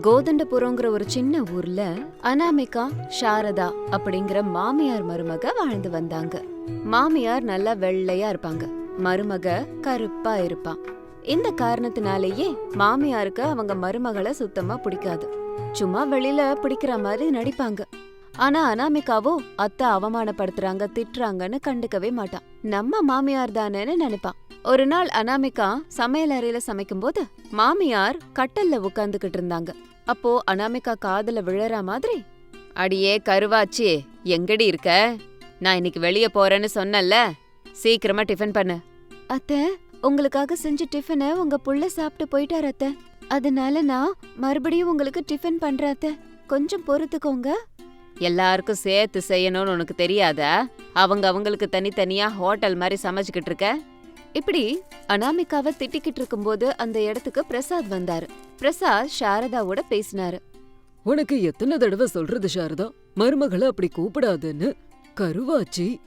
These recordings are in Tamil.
கோதண்டபுரங்கிற ஒரு சின்ன ஊர்ல அனாமிகா சாரதா அப்படிங்கிற மாமியார் மருமக வாழ்ந்து வந்தாங்க. மாமியார் நல்லா வெள்ளையா இருப்பாங்க. மருமக கருப்பா இருப்பான் இந்த காரணத்தினாலேயே மாமியாருக்கு அவங்க மருமகளை சுத்தமா பிடிக்காது. சும்மா வெளியில பிடிக்கிற மாதிரி நடிப்பாங்க. ஆனா அனாமிகாவோ அத்தை அவமானப்படுத்துறாங்க திட்டுறாங்கன்னு கண்டுக்கவே மாட்டான் நம்ம மாமியார் தானேன்னு நினைப்பான் ஒரு நாள் அனாமிகா சமையல் அறையில சமைக்கும்போது மாமியார் கட்டல்ல உட்காந்துக்கிட்டு இருந்தாங்க. அப்போ அனாமிகா காதுல விழற மாதிரி அடியே கருவாச்சி எங்கடி இருக்க? நான் இன்னைக்கு வெளிய போறேன்னு சொன்னல சீக்கிரமா டிஃபன் பண்ணு. அத்தை உங்களுக்காக செஞ்ச டிஃபனை உங்க புள்ள சாப்பிட்டு போயிட்டார் அத்தை. அதனால நான் மறுபடியும் உங்களுக்கு டிஃபன் பண்றேன் அத்தை. கொஞ்சம் பொறுத்துக்கோங்க. எல்லாருக்கும் சேர்த்து செய்யணும்னு உனக்கு தெரியாதா? அவங்க அவங்களுக்கு தனித்தனியா ஹோட்டல் மாதிரி சமைச்சுக்கிட்டு இருக்க? இப்படி அனாமிகாவை திட்டிக்கிட்டு இருக்கும்போது அந்த இடத்துக்கு பிரசாத் வந்தாரு. பிரசாத் சாரதாவோட பேசினாரு. உனக்கு எத்தனை தடவை சொல்றது சாரதா? மருமகளை அப்படி கூப்பிடாதுன்னு? கருவாச்சி.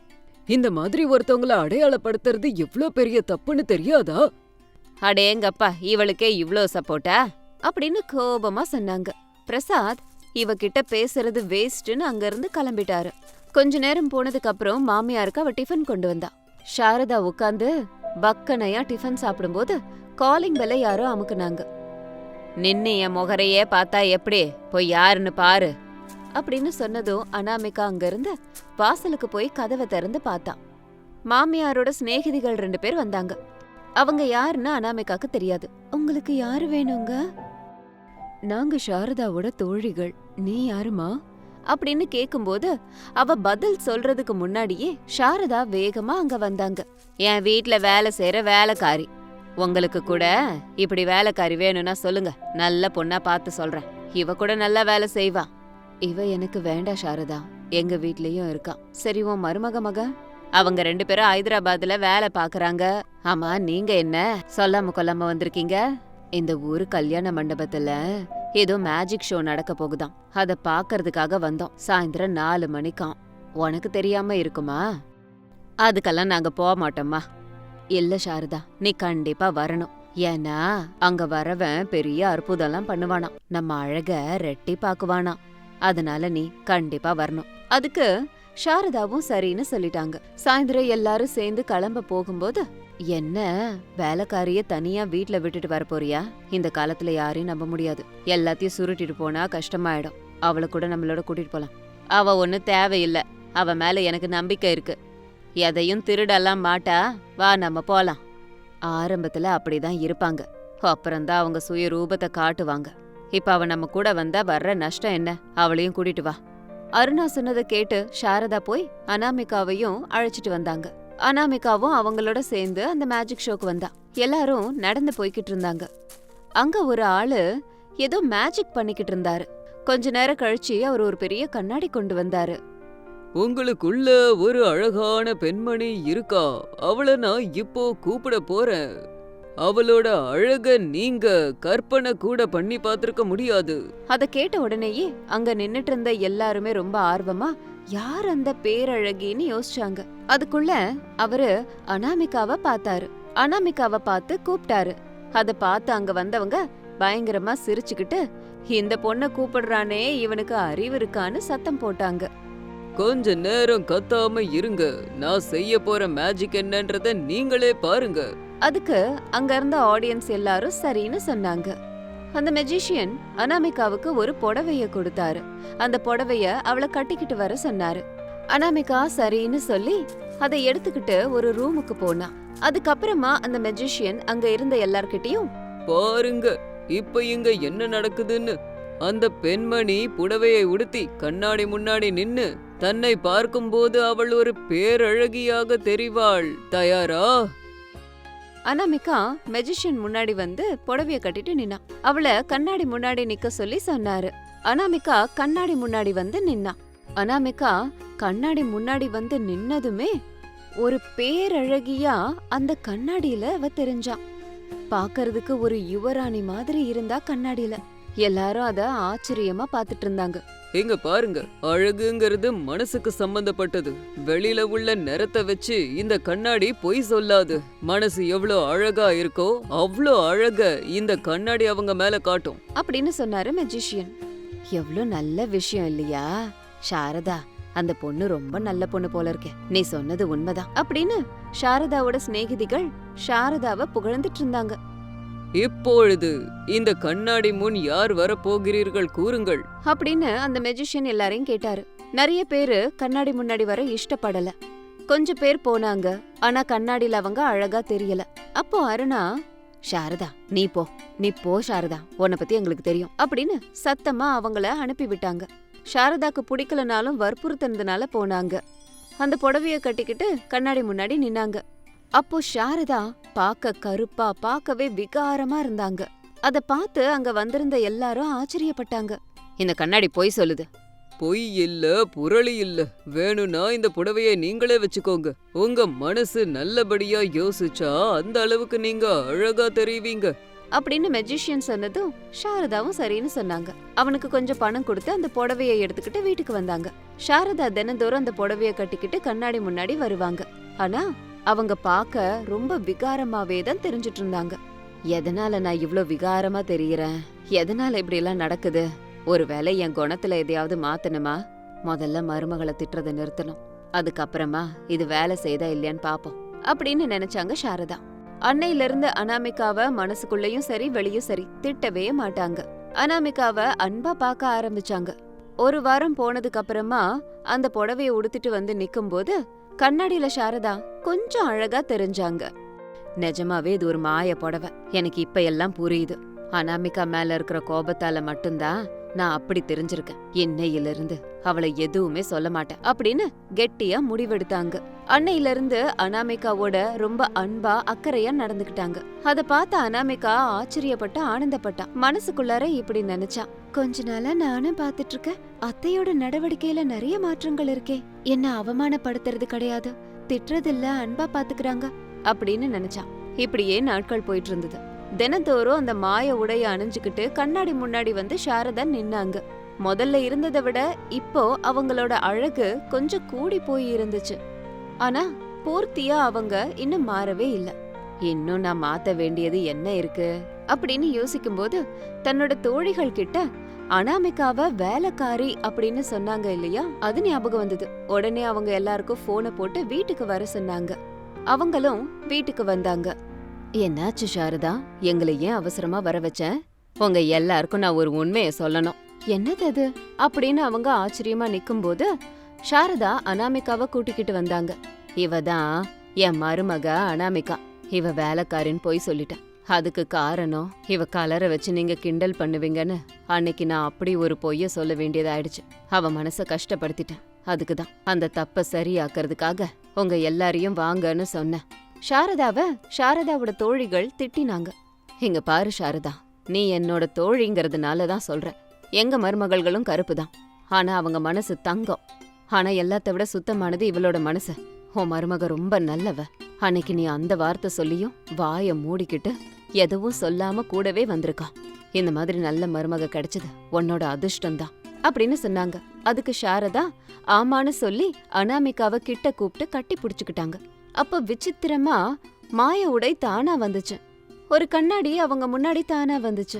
இந்த மாதிரி ஒருத்தவங்கள அடையாளப்படுத்துறது எவ்ளோ பெரிய தப்புன்னு தெரியாதா? அடேங்கப்பா இவளுக்கே இவ்ளோ சப்போர்ட்டா அப்படின்னு கோபமா சொன்னாங்க. பிரசாத் இவகிட்ட பேசுறது வேஸ்ட்னு அங்கிருந்து கிளம்பிட்டாரு. கொஞ்ச நேரம் போனதுக்கு அப்புறம் மாமியாருக்கு அவ டிஃபன் கொண்டு வந்தா. சாரதா உட்காந்து பக்கனையா டிஃபன் சாப்பிடும்போது காலிங் பெல்ல யாரோ அமுக்குனாங்க. நின்னு என் முகரையே பார்த்தா எப்படி? போய் யாருன்னு பாரு. அப்படின்னு சொன்னதும் அனாமிகா அங்கிருந்து வாசலுக்கு போய் கதவை திறந்து பார்த்தான் மாமியாரோட சிநேகிதிகள் ரெண்டு பேர் வந்தாங்க. அவங்க யாருன்னு அனாமிகாக்கு தெரியாது. உங்களுக்கு யாரு வேணுங்க? நாங்க சாரதாவோட தோழிகள். நீ யாருமா? அப்படின்னு கேக்கும்போது அவ பதில் சொல்றதுக்கு முன்னாடியே சாரதா வேகமா அங்க வந்தாங்க. என் வீட்ல வேலை செய்யற வேலைக்காரி. உங்களுக்கு கூட இப்படி வேலைக்காரி வேணும்னா சொல்லுங்க. நல்ல பொண்ணா பார்த்து சொல்றேன். இவ கூட நல்லா வேலை செய்வா. இவ எனக்கு வேண்டாம் சாரதா. எங்க வீட்லயும் இருக்கா. சரி உன் மருமக மக. அவங்க ரெண்டு பேரும் ஹைதராபாத்ல வேலை பாக்குறாங்க ஆமா நீங்க என்ன? சொல்லாம கொல்லாம வந்திருக்கீங்க? இந்த ஊரு கல்யாண மண்டபத்துல ஏதோ மேஜிக் ஷோ நடக்க போகுதாம். அத பாக்கறதுக்காக வந்தோம். சாயந்தரம் நாலு மணிக்காம். உனக்கு தெரியாம இருக்குமா? அதுக்கெல்லாம் நாங்க போக மாட்டோம்மா. இல்ல சாரதா நீ கண்டிப்பா வரணும். ஏன்னா அங்க வரவன் பெரிய அற்புதம்லாம் பண்ணுவானாம். நம்ம அழக ரெட்டி பாக்குவானாம். அதனால நீ கண்டிப்பா வரணும். அதுக்கு சாரதாவும் சரின்னு சொல்லிட்டாங்க. சாயந்தரம் எல்லாரும் சேர்ந்து கிளம்ப போகும்போது என்ன? வேலைக்காரிய தனியா வீட்ல விட்டுட்டு வர போறியா? இந்த காலத்துல யாரையும் நம்ப முடியாது. எல்லாத்தையும் சுருட்டிட்டு போனா கஷ்டமாயிடும். அவளை கூட நம்மளோட கூட்டிட்டு போலாம். அவ ஒண்ணு தேவையில்ல. அவ மேல எனக்கு நம்பிக்கை இருக்கு. எதையும் திருடலாம் மாட்டா. வா நம்ம போலாம். ஆரம்பத்துல அப்படிதான் இருப்பாங்க. அப்புறம்தான் அவங்க சுய ரூபத்தை காட்டுவாங்க. இப்ப அவ நம்ம கூட வந்தா வர்ற நஷ்டம் என்ன? அவளையும் கூட்டிட்டு வா. அருணா சொன்னதை கேட்டு சாரதா போய் அனாமிகாவையும் அழைச்சிட்டு வந்தாங்க. அனாமிகாவும் அவங்களோட சேர்ந்து அந்த மேஜிக் ஷோக்கு வந்தா. எல்லாரும் நடந்து போய்கிட்டு இருந்தாங்க. அங்க ஒரு ஆளு ஏதோ மேஜிக் பண்ணிக்கிட்டு இருந்தாரு. கொஞ்ச நேரம் கழிச்சு அவர் ஒரு பெரிய கண்ணாடி கொண்டு வந்தாரு. உங்களுக்குள்ள ஒரு அழகான பெண்மணி இருக்கா? அவள நான் இப்போ கூப்பிட போறேன். அவளோட அழக நீங்க கற்பனை கூட பண்ணி பார்த்திருக்க முடியாது. அத கேட்ட உடனேயே அங்க நின்னுட்டு இருந்த எல்லாருமே ரொம்ப ஆர்வமா யார் அந்த பேரழகின்னு யோசிச்சாங்க. அதுக்குள்ள அவரு அனாமிகாவை பார்த்தாரு. அனாமிகாவை பார்த்து கூப்பிட்டாரு. அத பார்த்து அங்க வந்தவங்க பயங்கரமா சிரிச்சுக்கிட்டு இந்த பொண்ண கூப்பிடுறானே இவனுக்கு அறிவு இருக்கான்னு சத்தம் போட்டாங்க. கொஞ்ச நேரம் கத்தாம இருங்க. நான் செய்ய போற மேஜிக் என்னன்றத நீங்களே பாருங்க. அதுக்கு அங்க இருந்த ஆடியன்ஸ் எல்லாரும் சரின்னு சொன்னாங்க. அந்த மெஜிஷியன் அனாமிகாவுக்கு ஒரு புடவைய கொடுத்தாரு. அந்த புடவைய அவளை கட்டிக்கிட்டு வர சொன்னாரு. அனாமிகா சரின்னு சொல்லி அதை எடுத்துக்கிட்டு ஒரு ரூமுக்கு போனா. அதுக்கப்புறமா அந்த மெஜிஷியன் அங்க இருந்த எல்லார்கிட்டயும் பாருங்க இப்ப இங்க என்ன நடக்குதுன்னு. அந்த பெண்மணி புடவையை உடுத்தி கண்ணாடி முன்னாடி நின்னு தன்னை பார்க்கும்போது அவள் ஒரு பேரழகியாக தெரிவாள். தயாரா? அனாமிகா மெஜிஷியன் முன்னாடி வந்து புடவைய கட்டிட்டு நின்னா. அவளை கண்ணாடி முன்னாடி நிக்க சொல்லி சொன்னாரு. அனாமிகா கண்ணாடி முன்னாடி வந்து நின்னா. அனாமிகா கண்ணாடி முன்னாடி வந்து நின்னதுமே ஒரு பேரழகியா அந்த கண்ணாடியில அவ தெரிஞ்சா. பாக்கறதுக்கு ஒரு யுவராணி மாதிரி இருந்தா கண்ணாடியில. எல்லாரும் அத ஆச்சரியமா பாத்துட்டு இருந்தாங்க. இங்க பாருங்க அழகுங்கிறது மனசுக்கு சம்பந்தப்பட்டது. வெளியில உள்ள நிறத்தை வச்சு இந்த கண்ணாடி பொய் சொல்லாது. மனசு எவ்வளோ அழகா இருக்கோ அவ்வளோ அழக இந்த கண்ணாடி அவங்க மேல காட்டும். அப்படின்னு சொன்னாரு மெஜிஷியன் எவ்ளோ நல்ல விஷயம் இல்லையா? சாரதா அந்த பொண்ணு ரொம்ப நல்ல பொண்ணு போல இருக்கே. நீ சொன்னது உண்மைதான். அப்படின்னு சாரதாவோட சிநேகிதிகள் சாரதாவை புகழ்ந்துட்டு இருந்தாங்க. இப்பொழுது இந்த கண்ணாடி முன் யார் வரப்போகிறீர்கள் கூறுங்கள். அப்படின்னு அந்த மெஜிஷியன் எல்லாரையும் கேட்டாரு. நிறைய பேரு கண்ணாடி முன்னாடி வர இஷ்டப்படல. கொஞ்ச பேர் போனாங்க. ஆனா கண்ணாடியில அவங்க அழகா தெரியல. அப்போ அருணா சாரதா நீ போ. நீ போ சாரதா. உன்னை பத்தி எங்களுக்கு தெரியும். அப்படின்னு சத்தமா அவங்கள அனுப்பி விட்டாங்க. சாரதாக்கு பிடிக்கலனாலும் வற்புறுத்தினதுனால போனாங்க. அந்த புடவைய கட்டிக்கிட்டு கண்ணாடி முன்னாடி நின்னாங்க. அப்போ சாரதா பார்க்க கருப்பா பார்க்கவே விகாரமா இருந்தாங்க. அத பார்த்து அங்க வந்திருந்த எல்லாரும் ஆச்சரியப்பட்டாங்க. இந்த கண்ணாடி பொய் சொல்லுது. பொய் இல்ல புரளி இல்ல. வேணும்னா இந்த புடவையை நீங்களே வச்சுக்கோங்க. உங்க மனசு நல்லபடியா யோசிச்சா அந்த அளவுக்கு நீங்க அழகா தெரிவிங்க. அப்படின்னு மெஜிஷியன் சொன்னதும் சாரதாவும் சரின்னு சொன்னாங்க. அவனுக்கு கொஞ்சம் பணம் கொடுத்து அந்த புடவையை எடுத்துக்கிட்டு வீட்டுக்கு வந்தாங்க. சாரதா தினந்தோறும் அந்த புடவைய கட்டிக்கிட்டு கண்ணாடி முன்னாடி வருவாங்க. ஆனா அவங்க பார்க்க ரொம்ப விகாரமாவே தான் தெரிஞ்சிட்டு இருந்தாங்க. எதனால நான் இவ்ளோ விகாரமா தெரியறேன்? எதனால இப்படி எல்லாம் நடக்குது? ஒருவேளை என் குணத்துல எதையாவது மாத்தணுமா? முதல்ல மருமகளை திட்டுறதை நிறுத்தணும். அதுக்கப்புறமா இது வேலை செய்தா இல்லையான்னு பாப்போம் அப்படின்னு நினைச்சாங்க சாரதா. அன்னையில இருந்து அனாமிகாவ மனசுக்குள்ளயும் சரி வெளியும் சரி திட்டவே மாட்டாங்க. அனாமிகாவ அன்பா பார்க்க ஆரம்பிச்சாங்க. ஒரு வாரம் போனதுக்கு அப்புறமா அந்த புடவைய உடுத்திட்டு வந்து நிக்கும்போது கண்ணாடியில சாரதா கொஞ்சம் அழகா தெரிஞ்சாங்க. நிஜமாவே இது ஒரு மாய புடவை. எனக்கு இப்ப எல்லாம் புரியுது. அனாமிகா மேல இருக்கிற கோபத்தால மட்டும்தான் நான் அப்படி தெரிஞ்சிருக்கேன். இன்னையில இருந்து அவளை எதுவுமே சொல்ல மாட்டேன். அப்படின்னு கெட்டியா முடிவெடுத்தாங்க. அன்னையில இருந்து அனாமிகாவோட ரொம்ப அன்பா அக்கறையா நடந்துகிட்டாங்க அத பார்த்த அனாமிகா ஆச்சரியப்பட்டு ஆனந்தப்பட்டா மனசுக்குள்ளார இப்படி நினைச்சா கொஞ்ச நாளா நானும் பாத்துட்டு இருக்கேன் அத்தையோட நடவடிக்கையில நிறைய மாற்றங்கள் இருக்கே. என்ன அவமானப்படுத்துறது கிடையாது. திட்டுறதில்ல அன்பா பாத்துக்கிறாங்க அப்படின்னு நினைச்சா இப்படியே நாட்கள் போயிட்டு இருந்தது தினந்தோறும் அந்த மாய உடைய அணிஞ்சுக்கிட்டு கண்ணாடி முன்னாடி வந்து சாரதா நின்னாங்க. முதல்ல இருந்ததை விட இப்போ அவங்களோட அழகு கொஞ்சம் கூடி போய் இருந்துச்சு. ஆனா பூர்த்தியா அவங்க இன்னும் மாறவே இல்லை. இன்னும் நான் மாத்த வேண்டியது என்ன இருக்கு? அப்படின்னு யோசிக்கும்போது தன்னோட தோழிகள் கிட்ட அனாமிகாவ வேலைக்காரி அப்படின்னு சொன்னாங்க இல்லையா? அது ஞாபகம் வந்தது. உடனே அவங்க எல்லாருக்கும் போனை போட்டு வீட்டுக்கு வர சொன்னாங்க. அவங்களும் வீட்டுக்கு வந்தாங்க. என்னாச்சு சாரதா? எங்களை ஏன் அவசரமா வர வச்ச? உங்க எல்லாருக்கும் நான் ஒரு உண்மையை சொல்லணும். என்னது அது? அப்படின்னு அவங்க ஆச்சரியமா நிக்கும்போது சாரதா அனாமிகாவை கூட்டிக்கிட்டு வந்தாங்க. இவ தான் என் மருமக அனாமிகா. இவ வேலைக்காரின்னு போய் சொல்லிட்டேன். அதுக்கு காரணம் இவ கலரை வச்சு நீங்க கிண்டல் பண்ணுவீங்கன்னு. அன்னைக்கு நான் அப்படி ஒரு பொய்ய சொல்ல வேண்டியதாயிடுச்சு. அவ மனச கஷ்டப்படுத்திட்டேன். அதுக்கு தான் அந்த தப்பை சரியாக்குறதுக்காக உங்க எல்லாரையும் வாங்கன்னு சொன்னேன். சாரதாவ சாரதாவோட தோழிகள் திட்டினாங்க. இங்க பாரு சாரதா நீ என்னோட தோழிங்கிறதுனால தான் சொல்றேன் எங்க மருமகள்களும் கருப்பு தான் ஆனா அவங்க மனசு தங்கம். ஆனா எல்லாத்த விட சுத்தமானது இவளோட மனசு. உன் மருமக ரொம்ப நல்லவ. அன்னைக்கு நீ அந்த வார்த்தை சொல்லியும் வாய மூடிக்கிட்டு எதுவும் சொல்லாம கூடவே வந்திருக்கான் இந்த மாதிரி நல்ல மருமக கிடைச்சது உன்னோட அதிர்ஷ்டம்தான் அப்படின்னு சொன்னாங்க. அதுக்கு சாரதா ஆமான்னு சொல்லி அனாமிகாவை கிட்ட கூப்பிட்டு கட்டி புடிச்சுக்கிட்டாங்க. அப்ப விசித்திரமா மாய உடை தானா வந்துச்சு. ஒரு கண்ணாடி அவங்க முன்னாடி தானா வந்துச்சு.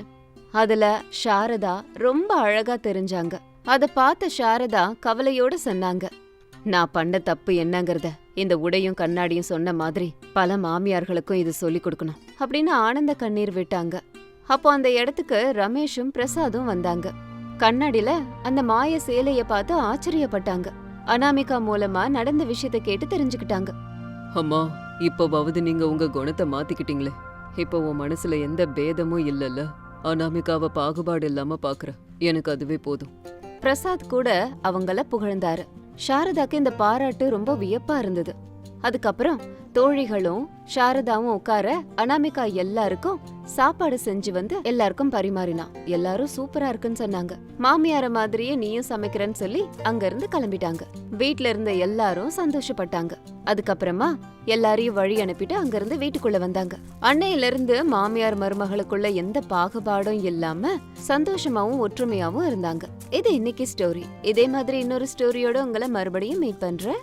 அதுல சாரதா ரொம்ப அழகா தெரிஞ்சாங்க. அத பார்த்த சாரதா கவலையோட சொன்னாங்க. நான் பண்ண தப்பு என்னங்கறத? இந்த உடையும் கண்ணாடியும் சொன்ன மாதிரி பல மாமியார்களுக்கும் இது சொல்லி கொடுக்கணும் அப்படின்னு ஆனந்த கண்ணீர் விட்டாங்க. அப்போ அந்த இடத்துக்கு ரமேஷும் பிரசாதும் வந்தாங்க. கண்ணாடில அந்த மாய சேலைய பார்த்து ஆச்சரியப்பட்டாங்க. அனாமிகா மூலமா நடந்த விஷயத்த கேட்டு தெரிஞ்சுக்கிட்டாங்க. அம்மா இப்போவாவது நீங்க உங்க குணத்தை மாத்திக்கிட்டீங்களே. இப்போ உன் மனசுல எந்த பேதமும் இல்லல்ல. அனாமிகாவை பாகுபாடு இல்லாம பாக்குற. எனக்கு அதுவே போதும். பிரசாத் கூட அவங்கள புகழ்ந்தாரு. சாரதாக்கு இந்த பாராட்டு ரொம்ப வியப்பா இருந்தது. அதுக்கப்புறம் தோழிகளும் சாரதாவும் உட்கார அனாமிகா எல்லாருக்கும் சாப்பாடு செஞ்சு வந்து எல்லாருக்கும் பரிமாறினா. எல்லாரும் சூப்பரா இருக்குன்னு சொன்னாங்க. மாமியார மாதிரியே நீயும் சமைக்கிறேன்னு சொல்லி அங்க இருந்து கிளம்பிட்டாங்க. வீட்ல இருந்த எல்லாரும் சந்தோஷப்பட்டாங்க. அதுக்கப்புறமா எல்லாரையும் வழி அனுப்பிட்டு அங்க இருந்து வீட்டுக்குள்ள வந்தாங்க. அன்னையில இருந்து மாமியார் மருமகளுக்குள்ள எந்த பாகுபாடும் இல்லாம சந்தோஷமாவும் ஒற்றுமையாவும் இருந்தாங்க. இது இன்னைக்கு ஸ்டோரி இதே மாதிரி இன்னொரு ஸ்டோரியோட உங்களை மறுபடியும் மீட் பண்றேன்.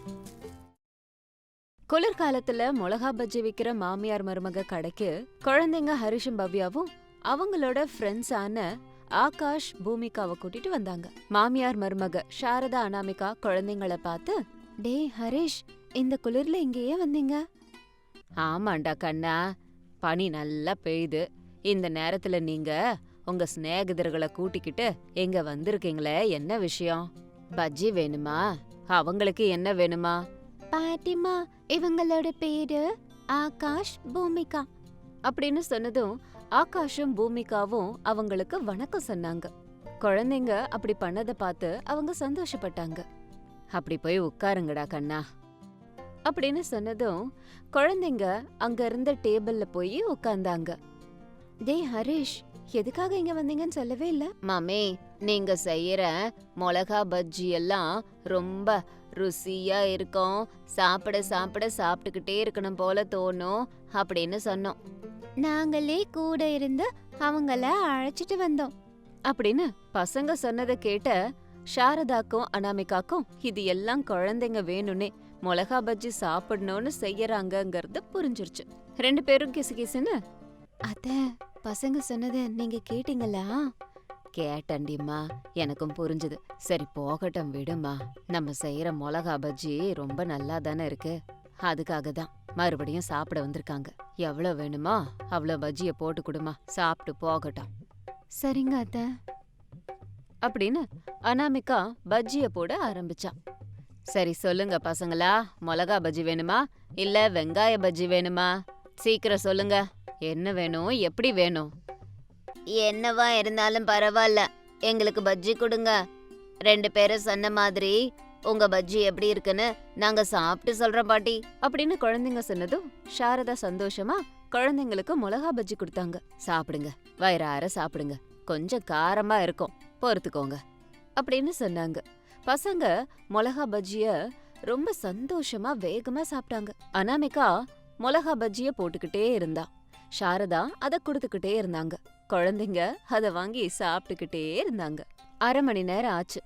குளிர்காலத்துல மிளகா பஜ்ஜி விக்கிற மாமியார் மருமக கடைக்கு குழந்தைங்க ஹரிஷும் பவ்யாவும் அவங்களோட ஃப்ரெண்ட்ஸான ஆகாஷ் பூமிகாவை கூட்டிட்டு வந்தாங்க. மாமியார் மருமக சாரதா அனாமிகா குழந்தைங்கள பார்த்து டேய் ஹரிஷ் இந்த குளிர்ல இங்கேயே வந்தீங்க? ஆமாண்டா கண்ணா பனி நல்லா பெய்யுது. இந்த நேரத்துல நீங்க உங்க சிநேகிதர்களை கூட்டிக்கிட்டு எங்க வந்திருக்கீங்களே என்ன விஷயம்? பஜ்ஜி வேணுமா? அவங்களுக்கு என்ன வேணுமா? பாட்டிமா இவங்களோட பேரு ஆகாஷ் பூமிகா. அப்படின்னு சொன்னதும் ஆகாஷும் பூமிகாவும் அவங்களுக்கு வணக்கம் சொன்னாங்க. குழந்தைங்க அப்படி பண்ணத பார்த்து அவங்க சந்தோஷப்பட்டாங்க. அப்படி போய் உட்காருங்கடா கண்ணா. அப்படின்னு சொன்னதும் குழந்தைங்க அங்க இருந்த டேபிள்ல போய் உட்கார்ந்தாங்க. டே ஹரிஷ் எதுக்காக இங்க வந்தீங்கன்னு சொல்லவே இல்ல? மாமே நீங்க செய்யற மிளகா பஜ்ஜி எல்லாம் ரொம்ப ருசியா இருக்கும். சாப்பிட சாப்பிட சாப்பிட்டுக்கிட்டே இருக்கணும் போல தோணும் அப்படின்னு சொன்னோம். நாங்களே கூட இருந்து அவங்கள அழைச்சிட்டு வந்தோம். அப்படின்னு பசங்க சொன்னதை கேட்ட சாரதாக்கும் அனாமிகாக்கும் இது எல்லாம் குழந்தைங்க வேணும்னே. மிளகா பஜ்ஜி சாப்பிடணும்னு செய்யறாங்கங்கிறது புரிஞ்சிருச்சு. ரெண்டு பேரும் கிசு கிசுன்னு அத்த பசங்க சொன்னதை நீங்க கேட்டீங்களா? கேட்டண்டிம்மா எனக்கும் புரிஞ்சுது. சரி போகட்டும் விடுமா நம்ம செய்யற மிளகா பஜ்ஜி ரொம்ப நல்லா தானே இருக்கு. அதுக்காக தான் மறுபடியும் சாப்பிட வந்திருக்காங்க. எவ்வளோ வேணுமா? அவ்வளோ பஜ்ஜிய போட்டு கொடுமா. சாப்பிட்டு போகட்டும். சரிங்க அத்த. அப்படின்னு அனாமிகா பஜ்ஜிய போட ஆரம்பிச்சான் சரி சொல்லுங்க பசங்களா. மிளகா பஜ்ஜி வேணுமா? இல்ல வெங்காய பஜ்ஜி வேணுமா? சீக்கிரம் சொல்லுங்க. என்ன வேணும்? எப்படி வேணும்? என்னவா இருந்தாலும் பரவாயில்ல எங்களுக்கு பஜ்ஜி கொடுங்க. ரெண்டு பேரும் சொன்ன மாதிரி உங்க பஜ்ஜி எப்படி இருக்குன்னு நாங்க சாப்பிட்டு சொல்றோம் பாட்டி. அப்படின்னு குழந்தைங்க சொன்னதும் சாரதா சந்தோஷமா குழந்தைங்களுக்கு மிளகா பஜ்ஜி கொடுத்தாங்க. சாப்பிடுங்க. வயிறார சாப்பிடுங்க. கொஞ்சம் காரமா இருக்கும். பொறுத்துக்கோங்க. அப்படின்னு சொன்னாங்க. பசங்க மிளகா பஜ்ஜிய ரொம்ப சந்தோஷமா வேகமா சாப்பிட்டாங்க. அனாமிகா மிளகா பஜ்ஜிய போட்டுக்கிட்டே இருந்தா. சாரதா அத கொடுத்துக்கிட்டே இருந்தாங்க. குழந்தைங்க அத வாங்கி சாப்பிட்டுக்கிட்டே இருந்தாங்க. அரை மணி நேரம் ஆச்சு.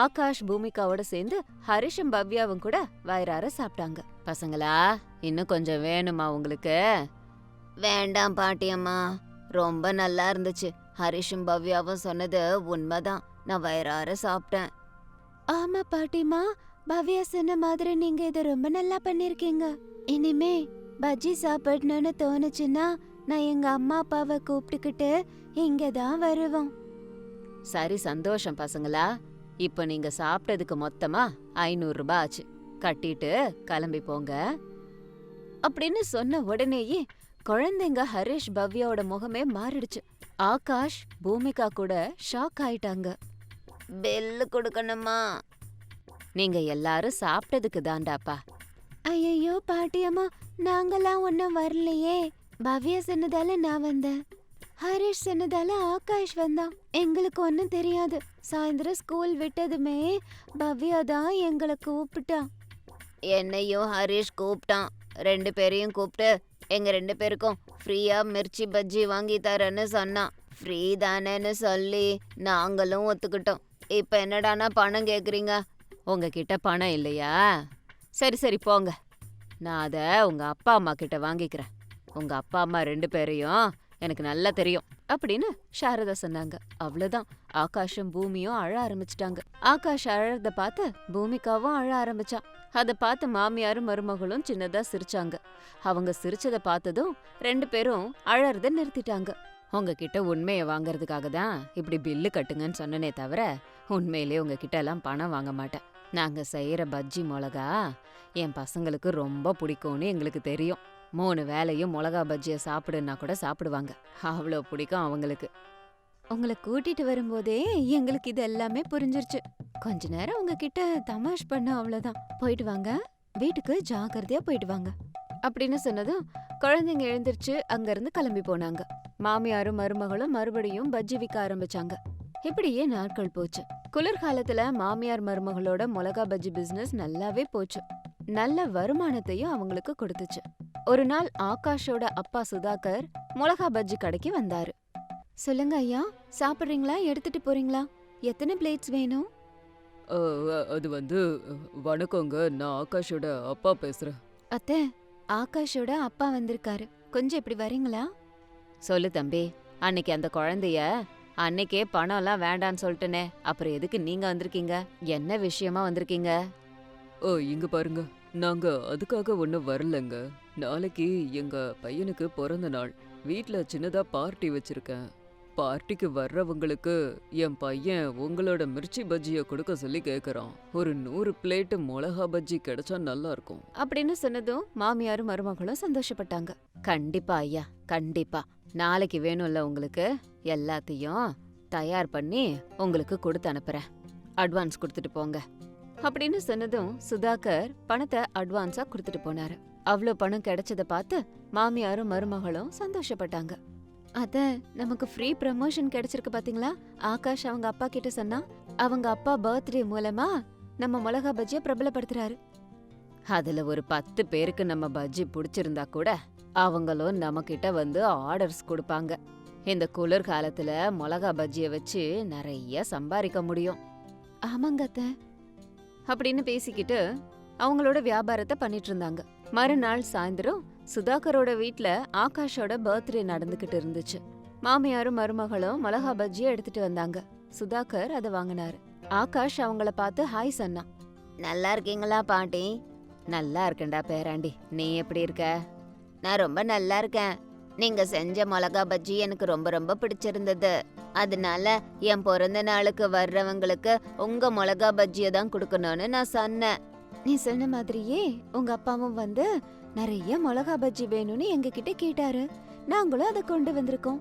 ஆகாஷ் பூமிகாவோட சேர்ந்து ஹரிஷும் பவ்யாவும் கூட வயிறார சாப்பிட்டாங்க. பசங்களா இன்னும் கொஞ்சம் வேணுமா உங்களுக்கு? வேண்டாம் பாட்டியம்மா ரொம்ப நல்லா இருந்துச்சு. ஹரிஷும் பவ்யாவும் சொன்னது உண்மைதான். நான் வயிறார சாப்பிட்டேன். ஆமா பாட்டிமா பவ்யா சொன்ன மாதிரி நீங்க இத ரொம்ப நல்லா பண்ணிருக்கீங்க இனிமே பஜ்ஜி சாப்பிடணும்னு தோணுச்சுன்னா நான் எங்க அம்மா அப்பாவை கூப்பிட்டுக்கிட்டு இங்க தான் வருவோம். சரி சந்தோஷம் பசங்களா. இப்போ நீங்க சாப்பிட்டதுக்கு மொத்தமா ஐநூறு ரூபாய் ஆச்சு. கட்டிட்டு கிளம்பி போங்க. அப்படின்னு சொன்ன உடனேயே குழந்தைங்க ஹரிஷ் பவ்யாவோட முகமே மாறிடுச்சு. ஆகாஷ் பூமிகா கூட ஷாக் ஆயிட்டாங்க. பெல்லு கொடுக்கணுமா? நீங்க எல்லாரும் சாப்பிட்டதுக்கு தாண்டாப்பா ஐயோ பாட்டியம்மா நாங்கெல்லாம் ஒன்னும் வரலையே. பவ்யா சொன்னதால நான் வந்தேன். ஹரிஷ் சொன்னதால ஆகாஷ் வந்தான். எங்களுக்கு ஒன்னும் தெரியாது. சாயந்தரம் ஸ்கூல் விட்டதுமே பவ்யா தான் எங்களை கூப்பிட்டா என்னையும் ஹரிஷ் கூப்பிட்டான். ரெண்டு பேரையும் கூப்பிட்டு எங்க ரெண்டு பேருக்கும் ஃப்ரீயா மிர்ச்சி பஜ்ஜி வாங்கி தரேன்னு சொன்னான். ஃப்ரீ தானேன்னு சொல்லி நாங்களும் ஒத்துக்கிட்டோம். இப்ப என்னடானா பணம் கேக்குறீங்க? உங்ககிட்ட பணம் இல்லையா? சரி சரி போங்க. நான் அதை உங்க அப்பா அம்மா கிட்ட வாங்கிக்கிறேன். உங்க அப்பா அம்மா ரெண்டு பேரையும் எனக்கு நல்லா தெரியும் அப்படின்னு சாரதா சொன்னாங்க. அவ்வளவுதான். ஆகாஷும் பூமியும் அழ ஆரம்பிச்சிட்டாங்க. ஆகாஷ் அழறத பார்த்து பூமிகாவும் அழ ஆரம்பிச்சா. அத பார்த்து மாமியாரும் மருமகளும் சின்னதா சிரிச்சாங்க. அவங்க சிரிச்சத பார்த்ததும் ரெண்டு பேரும் அழறத நிறுத்திட்டாங்க. உங்ககிட்ட உண்மையை வாங்குறதுக்காக தான் இப்படி பில்லு கட்டுங்கன்னு சொன்னனே தவிர உண்மையிலே உங்ககிட்ட எல்லாம் பணம் வாங்க மாட்டேன். நாங்க செய்யற பஜ்ஜி மிளகா என் பசங்களுக்கு ரொம்ப பிடிக்கும்னு எங்களுக்கு தெரியும். மூணு வேளையும் மிளகா பஜ்ஜிய சாப்பிடுன்னா கூட சாப்பிடுவாங்க. அவ்வளோ பிடிக்கும் அவங்களுக்கு. உங்களை கூட்டிட்டு வரும்போதே எங்களுக்கு இது எல்லாமே புரிஞ்சிருச்சு. கொஞ்ச நேரம் உங்ககிட்ட தமாஷ் பண்ண அவ்வளவுதான். போயிட்டு வாங்க. வீட்டுக்கு ஜாக்கிரதையா போயிட்டு வாங்க. அப்படின்னு சொன்னதும் குழந்தைங்க எழுந்திருச்சு அங்கிருந்து கிளம்பி போனாங்க. மாமியாரும் மருமகளும் மறுபடியும் பஜ்ஜி விற்க ஆரம்பிச்சாங்க. இப்படியே நாட்கள் போச்சு. குளிர்காலத்துல மாமியார் மருமகளோட மிளகா பஜ்ஜி பிசினஸ் நல்லாவே போச்சு. நல்ல வருமானத்தையும் அவங்களுக்கு கொடுத்துச்சு. ஒரு நாள் ஆகாஷோட அப்பா சுதாகர் மிளகா பஜ்ஜி கடைக்கு வந்தாரு. சொல்லுங்க ஐயா சாப்பிடுறீங்களா எடுத்துட்டு போறீங்களா? எத்தனை பிளேட்ஸ் வேணும்? அது வந்து வணக்கங்க நான் ஆகாஷோட அப்பா பேசுறேன். அத்தை ஆகாஷோட அப்பா வந்திருக்காரு. கொஞ்சம் இப்படி வரீங்களா? சொல்லு தம்பி அன்னைக்கு அந்த குழந்தைய அன்னைக்கே பணம்லாம் வேண்டான்னு சொல்லிட்டனே அப்புறம் எதுக்கு நீங்க வந்திருக்கீங்க? என்ன விஷயமா வந்திருக்கீங்க? ஓ இங்க பாருங்க நாங்க அதுக்காக ஒன்றும் வரலங்க. நாளைக்கு எங்க பையனுக்கு பிறந்த நாள். வீட்ல சின்னதா பார்ட்டி வச்சிருக்கேன். பார்ட்டிக்கு வர்றவங்களுக்கு என் பையன் உங்களோட மிர்ச்சி பஜ்ஜியை கொடுக்க சொல்லி கேட்குறான் ஒரு நூறு பிளேட்டு மிளகா பஜ்ஜி கிடைச்சா நல்லா இருக்கும். அப்படின்னு சொன்னதும் மாமியாரும் மருமகளும் சந்தோஷப்பட்டாங்க. கண்டிப்பா ஐயா கண்டிப்பா. நாளைக்கு வேணும்ல உங்களுக்கு? எல்லாத்தையும் தயார் பண்ணி உங்களுக்கு கொடுத்து அனுப்புறேன். அட்வான்ஸ் கொடுத்துட்டு போங்க. அப்படின்னு சொன்னதும் சுதாகர் பணத்தை அட்வான்ஸா கொடுத்துட்டு போனாரு. அவ்வளோ பணம் கிடைச்சத பார்த்து மாமியாரும் மருமகளும் சந்தோஷப்பட்டாங்க. அத நமக்கு ஃப்ரீ ப்ரமோஷன் கிடைச்சிருக்கு பாத்தீங்களா? ஆகாஷ் அவங்க அப்பா கிட்ட சொன்னா அவங்க அப்பா பர்த்டே மூலமா நம்ம மிளகா பஜ்ஜிய பிரபலப்படுத்துறாரு. அதுல ஒரு பத்து பேருக்கு நம்ம பஜ்ஜி பிடிச்சிருந்தா கூட அவங்களும் நம்ம கிட்ட வந்து ஆர்டர்ஸ் கொடுப்பாங்க. இந்த குளிர் காலத்துல மிளகா பஜ்ஜிய வச்சு நிறைய சம்பாதிக்க முடியும். ஆமாங்க அத்தை. அப்படின்னு பேசிக்கிட்டு அவங்களோட வியாபாரத்தை பண்ணிட்டு இருந்தாங்க. மறுநாள் சாயந்தரம் சுதாகரோட வீட்ல ஆகாஷோட பர்த்டே நடந்துகிட்டு இருந்துச்சு. மாமியாரும் மருமகளும் மிளகா பஜ்ஜியை எடுத்துட்டு வந்தாங்க. சுதாகர் அதை வாங்கினாரு. ஆகாஷ் அவங்கள பார்த்து ஹாய் சொன்னான் நல்லா இருக்கீங்களா பாட்டி? நல்லா இருக்கேன்டா பேராண்டி. நீ எப்படி இருக்க? நான் ரொம்ப நல்லா இருக்கேன். நீங்க செஞ்ச மிளகா பஜ்ஜி எனக்கு ரொம்ப ரொம்ப பிடிச்சிருந்தது. அதனால என் பிறந்த நாளுக்கு வர்றவங்களுக்கு உங்க மிளகா பஜ்ஜியை தான் கொடுக்கணும்னு நான் சொன்னேன். நீ சொன்ன மாதிரியே உங்க அப்பாவும் வந்து நிறைய மிளகா பஜ்ஜி வேணும்னு எங்க கிட்ட கேட்டாரு. நாங்களும் அதை கொண்டு வந்திருக்கோம்.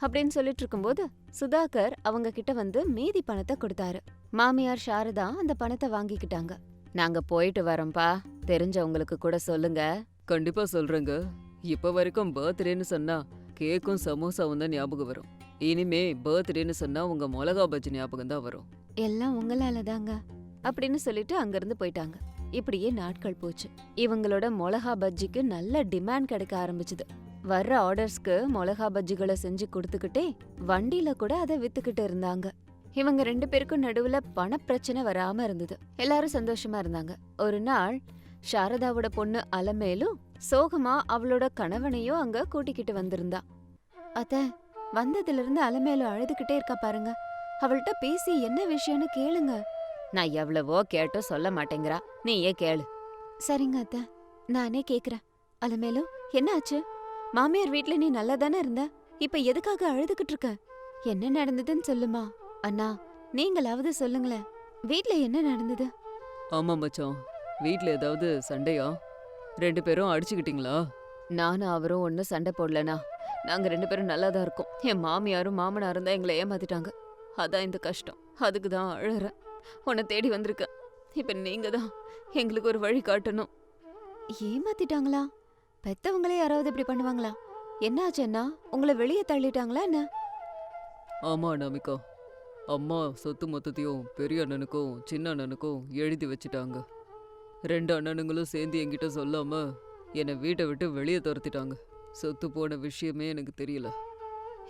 அப்படின்னு சொல்லிட்டு இருக்கும்போது சுதாகர் அவங்க கிட்ட வந்து மீதி பணத்தை கொடுத்தாரு. மாமியார் சாரதா அந்த பணத்தை வாங்கிக்கிட்டாங்க. நாங்க போயிட்டு வரோம்ப்பா. தெரிஞ்சவங்களுக்கு கூட சொல்லுங்க. கண்டிப்பா சொல்றேங்க. இப்ப வரைக்கும் பர்த்டேன்னு சொன்னா கேக்கும் சமோசாவும் தான் ஞாபகம் வரும். இனிமே பர்த்டேன்னு சொன்னா உங்க மிளகா பஜ்ஜி ஞாபகம் தான் வரும். எல்லாம் உங்களால தாங்க. அப்படின்னு சொல்லிட்டு அங்கிருந்து போயிட்டாங்க. இப்படியே நாட்கள் போச்சு. இவங்களோட மிளகா பஜ்ஜிக்கு நல்ல டிமாண்ட் கிடைக்க ஆரம்பிச்சுது. வர்ற ஆர்டர்ஸ்க்கு மிளகா பஜ்ஜிகளை செஞ்சு கொடுத்துக்கிட்டே வண்டியில கூட அதை வித்துக்கிட்டு இருந்தாங்க. இவங்க ரெண்டு பேருக்கும் நடுவுல பணப்பிரச்சனை வராம இருந்தது. எல்லாரும் சந்தோஷமா இருந்தாங்க. ஒரு நாள் சாரதாவோட பொண்ணு அலமேலும் சோகமா அவளோட கணவனையும் அங்க கூட்டிக்கிட்டு வந்திருந்தா. அத்த வந்ததுல இருந்து அலமேலும் அழுதுகிட்டே இருக்கா பாருங்க. அவள்கிட்ட பேசி என்ன விஷயம்னு கேளுங்க. நான் எவ்வளவோ கேட்டும் சொல்ல மாட்டேங்கிறா. நீயே கேளு. சரிங்க அத்த. நானே கேக்குறேன். அலமேலும் என்ன ஆச்சு? மாமியார் வீட்ல நீ நல்லா தானே இருந்த? இப்ப எதுக்காக அழுதுகிட்டு இருக்க? என்ன நடந்ததுன்னு சொல்லுமா? அண்ணா நீங்களாவது சொல்லுங்களேன். வீட்ல என்ன நடந்தது? ஆமா மச்சான். வீட்ல ஏதாவது சண்டையா? ரெண்டு பேரும் அடிச்சுக்கிட்டீங்களா? நானும் அவரும் ஒன்னும் சண்டை போடலனா நாங்க ரெண்டு பேரும் நல்லா தான் இருக்கோம். என் மாமியாரும் மாமனாரும் தான் எங்களை ஏமாத்திட்டாங்க. அதான் இந்த கஷ்டம். அதுக்கு தான் அழறேன். உன்னை தேடி வந்திருக்கேன் இப்ப நீங்க தான் எங்களுக்கு ஒரு வழி காட்டணும். ஏமாத்திட்டாங்களா? பெத்தவங்களே யாராவது இப்படி பண்ணுவாங்களா? என்னாச்சு அண்ணா? உங்களை வெளியே தள்ளிட்டாங்களா என்ன? ஆமா அனாமிகா அம்மா சொத்து மொத்தத்தையும் பெரிய அண்ணனுக்கும் சின்ன அண்ணனுக்கும் எழுதி வச்சுட்டாங்க. ரெண்டு அண்ணனுங்களும் சேர்ந்து என்கிட்ட சொல்லாம என்னை வீட்டை விட்டு வெளியே துரத்திட்டாங்க. சொத்து போன விஷயமே எனக்கு தெரியல.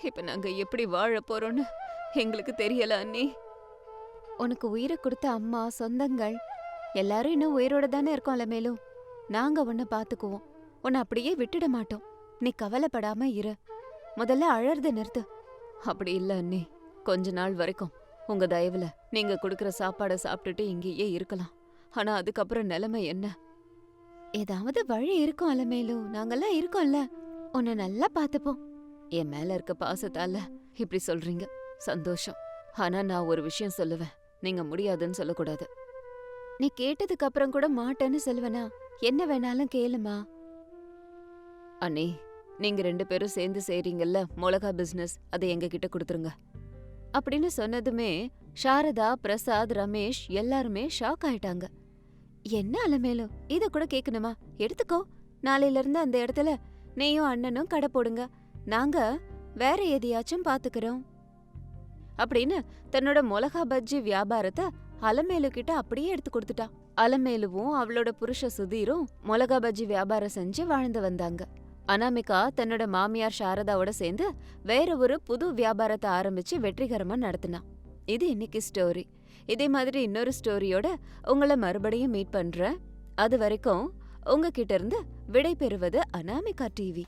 இப்ப நாங்க எப்படி வாழ போறோம்னு எங்களுக்கு தெரியல அண்ணி. உனக்கு உயிரை கொடுத்த அம்மா சொந்தங்கள் எல்லாரும் இன்னும் உயிரோட தானே இருக்கோம்ல மேலும் நாங்க உன்னை பாத்துக்குவோம். உன்னை அப்படியே விட்டுட மாட்டோம். நீ கவலைப்படாம இரு. முதல்ல அழறது நிறுத்து. அப்படி இல்ல அண்ணி. கொஞ்ச நாள் வரைக்கும். உங்க தயவுல நீங்க கொடுக்குற சாப்பாடை சாப்பிட்டுட்டு இங்கேயே இருக்கலாம். ஆனா அதுக்கப்புறம் நிலைமை என்ன? ஏதாவது வழி இருக்கும் அலமேலு நாங்கெல்லாம் இருக்கோம்ல. உன்னை நல்லா பாத்துப்போம். என் மேல இருக்க பாசத்தால இப்படி சொல்றீங்க. சந்தோஷம். ஆனா நான் ஒரு விஷயம் சொல்லுவேன். நீங்க முடியாதுன்னு சொல்லக்கூடாது. நீ கேட்டதுக்கு அப்புறம் கூட மாட்டேன்னு சொல்லுவனா? என்ன வேணாலும் கேளுமா? அண்ணே நீங்க ரெண்டு பேரும் சேர்ந்து செய்றீங்கல்ல மிளகா பிசினஸ் அதை எங்க கிட்ட கொடுத்துருங்க. அப்படின்னு சொன்னதுமே சாரதா பிரசாத் ரமேஷ் எல்லாருமே ஷாக் ஆயிட்டாங்க. என்ன அலமேலு? இத கூட கேக்கணுமா? எடுத்துக்கோ. நாளையில இருந்து அந்த இடத்துல நீயும் அண்ணனும் கடை போடுங்க. நாங்க வேற எதையாச்சும் பாத்துக்கிறோம். அப்படின்னு தன்னோட மிளகா பஜ்ஜி வியாபாரத்தை அலமேலு கிட்ட அப்படியே எடுத்து கொடுத்துட்டா. அலமேலுவும் அவளோட புருஷ சுதீரும் மிளகா பஜ்ஜி வியாபாரம் செஞ்சு வாழ்ந்து வந்தாங்க. அனாமிகா தன்னோட மாமியார் சாரதாவோட சேர்ந்து வேற ஒரு புது வியாபாரத்தை ஆரம்பிச்சு வெற்றிகரமா நடத்தினா. இது இன்னைக்கு ஸ்டோரி இதே மாதிரி இன்னொரு ஸ்டோரியோட உங்களை மறுபடியும் மீட் பண்றேன். அது வரைக்கும் உங்ககிட்ட இருந்து விடை பெறுவது அனாமிகா டிவி